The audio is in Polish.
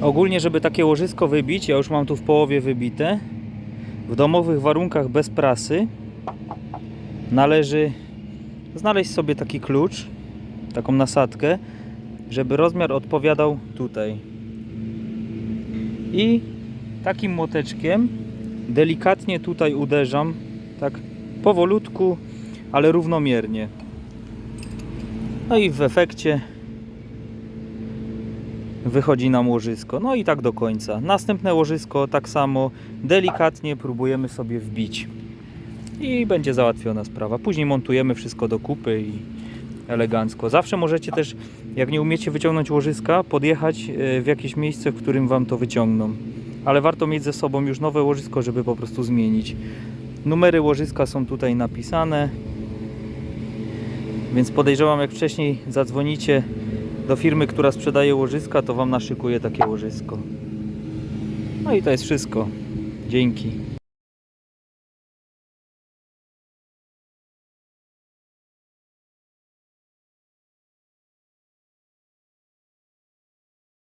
Ogólnie, żeby takie łożysko wybić, ja już mam tu w połowie wybite, w domowych warunkach bez prasy należy znaleźć sobie taki klucz, taką nasadkę, żeby rozmiar odpowiadał tutaj. I takim młoteczkiem delikatnie tutaj uderzam, tak powolutku, ale równomiernie. No i w efekcie wychodzi nam łożysko. No i tak do końca. Następne łożysko tak samo delikatnie próbujemy sobie wbić. I będzie załatwiona sprawa. Później montujemy wszystko do kupy i elegancko. Zawsze możecie też, jak nie umiecie wyciągnąć łożyska, podjechać e, w jakieś miejsce, w którym Wam to wyciągną. Ale warto mieć ze sobą już nowe łożysko, żeby po prostu zmienić. Numery łożyska są tutaj napisane. Więc podejrzewam, jak wcześniej zadzwonicie do firmy, która sprzedaje łożyska, to Wam naszykuje takie łożysko. No i to jest wszystko. Dzięki.